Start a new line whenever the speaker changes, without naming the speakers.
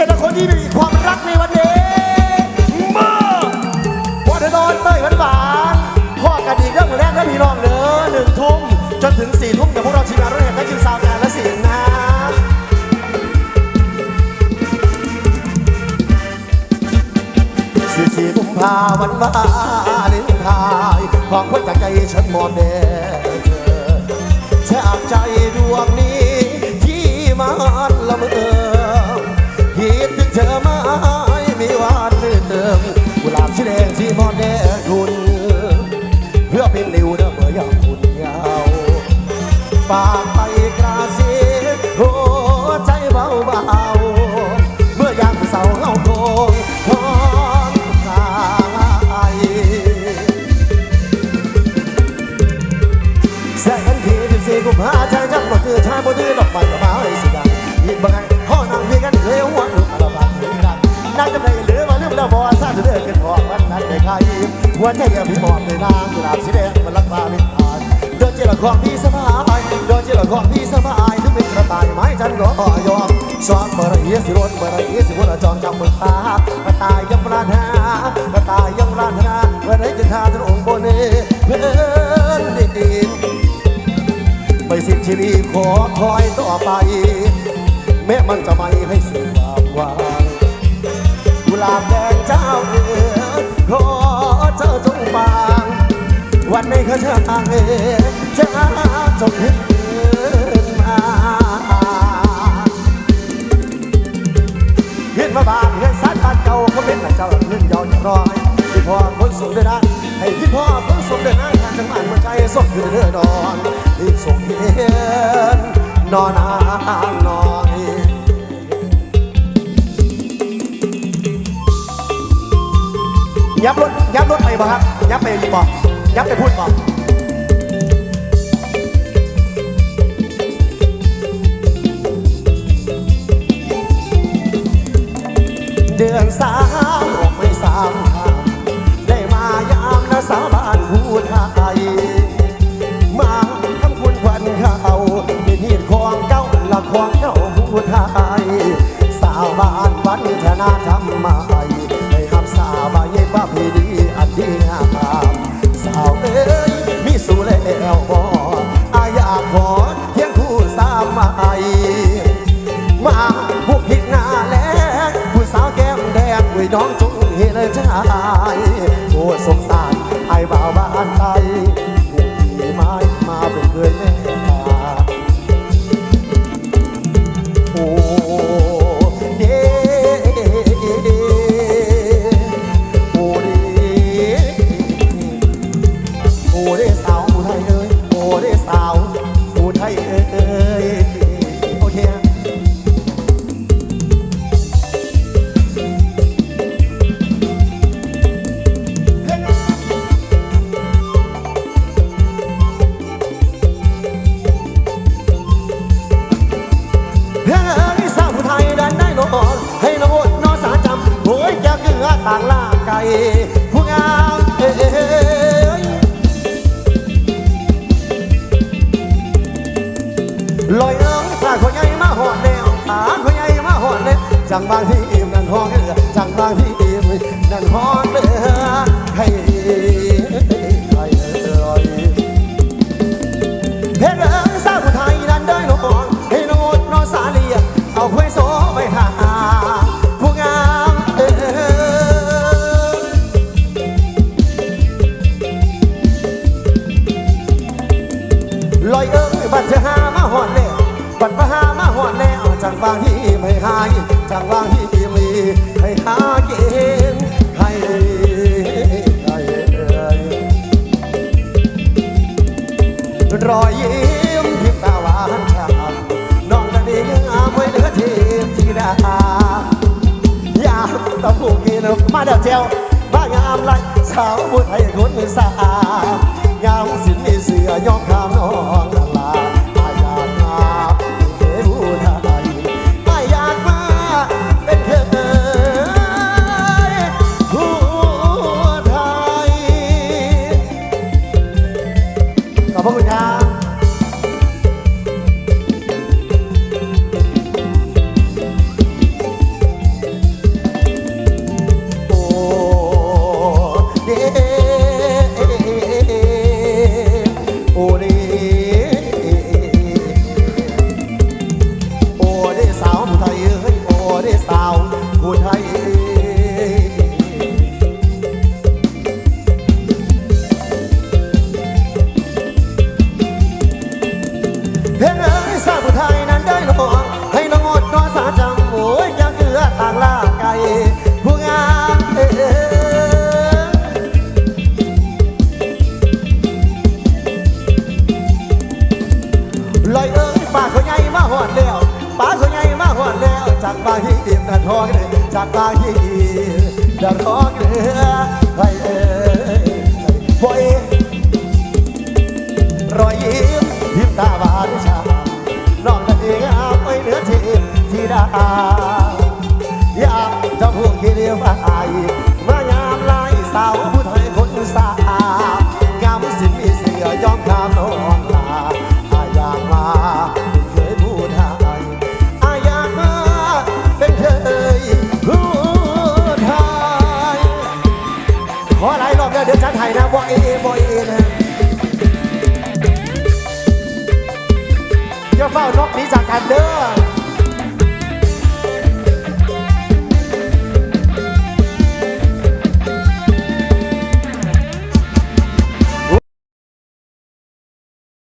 ษตรคนที่มีความรักในวันนี้มาวันเดนอนเต้ยหวานหวานพ่อกันอีกเรื่องมือแรกนะพี่น้องเด้อหนึ่งทุ่มจนถึงสี่ทุ่มเดี๋ยวพวกเราทีมงานรถแห่ทักกินซาวการและสินนะสี่สี่กุมภาวันวาเลนไทน์ความคนจากใจฉันหมดแดง เป็นริวเด้อเมื่อยาคุณยาวฝากไปกระซิบหัวใจเบาๆเมื่อยามเศร้าเงาโคงของใครแสงทีที่สี่กุมภาใจจังบ่คือชายบ่ดื้อดอกไม้ก็มาให้สิดังยินบ่ไงห้องนั่งพี่กันเคยหัวหนุ่มอาละบาดถึงดังนั่งจำได้เหลือมาลืมแล้วบ่ซาจะเด้อกันพอ หัวใจยังพี่มอบด้วยนางกุหลาบสีแดงมันรักมาไม่ผ่านเดินเจรของพี่สบายเดินเจรของพี่สบายถึงเป็นกระต่ายไม้จันก็ยอมสอบเบอร์เอียสิรนเบอร์เอียสิวนจองจำมือตากระต่ายยังปรารถนากระต่ายยังปรารถนาเมื่อไรจะทาถึงองค์บนนี้เพื่อนดินไม่สิ้นชีวิตขอคอยต่อไป แม้มันจะไม่ให้สิ้นความหวังกุหลาบแด วันในข้าจะเอ๋ยจะจงขึ้นมาขึ้นมาบานเงินสัตว์บ้านเก่าเขาเป็นแต่เจ้าเงินยาวอย่างร้อยที่พ่อคนสูงเดินะให้ที่พ่อคนสูงเดินะจังหวัดเมืองใจส่งอยู่เดินนอนรีบส่งเห็นนอนนางนอนยับรถยับรถไปบ่ครับยับไปบ่ ยับไปพูดบ่เดือนสามออกไม่สามคำได้มายามนะสาบานผู้ไทยมาทำคุณควันเขาเป็นหีดของเก้าละของเก้าผู้ไทยสาบานวันธนาธรรมใหม่ให้คำสาวใบป้าพีดีอันดีงาม สู่แล้วบ่อายากขอเพียงคู่สามใหม่มาผู้ผิดหน้าแลกผู้สาวแก้มแดงด้วยน้องจงเห็นใจโอ้สงสารไอ้บ่าวบ้านไทย โอ้เดสาวผู้ไทยเอ้ยโอ้เดสาวผู้ไทยเอ้ยโอเคให้สาวผู้ไทยดันได้นอนให้นนนอนสาจำโอ้ยจะเกลือต่างล่าไก่ จังบางที่อิ่มนั่นห้องเรือจังบางที่อิ่มนั่นห้องเรือให้ให้เอ่ยเพื่อสร้างผู้ไทยนั้นได้นอนให้นอนอสาเลียเอาห้วยโซไปหาผู้งามเออลอยเอิงบัดเธอหามาหอดแล้บัดมา วางที่ไม่หายจังบางที่มีให้หาเกณฑ์ให้ให้รอยยิ้มที่ตาหวานฉ่ำน้องกันดีงาไว้เหลือทีมที่ดาอยากตะพูกกินมาเดี๋ยวเจ้าบ้างามไรสาวบุตรให้คนสางามสินมีเสือยอมข้ามน้อง ผู้ไทยเพลงเอ๋ยสาวผู้ไทยนั้นได้ลอให้น้องอดนอสาจังโอ้ยยังเกลือทางลากไก่ผู้งามเอ๋ลอยเอ๋ยปากเขาใหญ่มาหอด จากบางที่เตรียมดันทองเลยจากบางที่ดันทองเรือไปเอ๋ยไปบ่อยรอยยิ้มยิ้มตาหวานชาน้องนั่นเองอาไปเหนือทีมที่ดาอยากจะพูดคิดเดียวอายมาย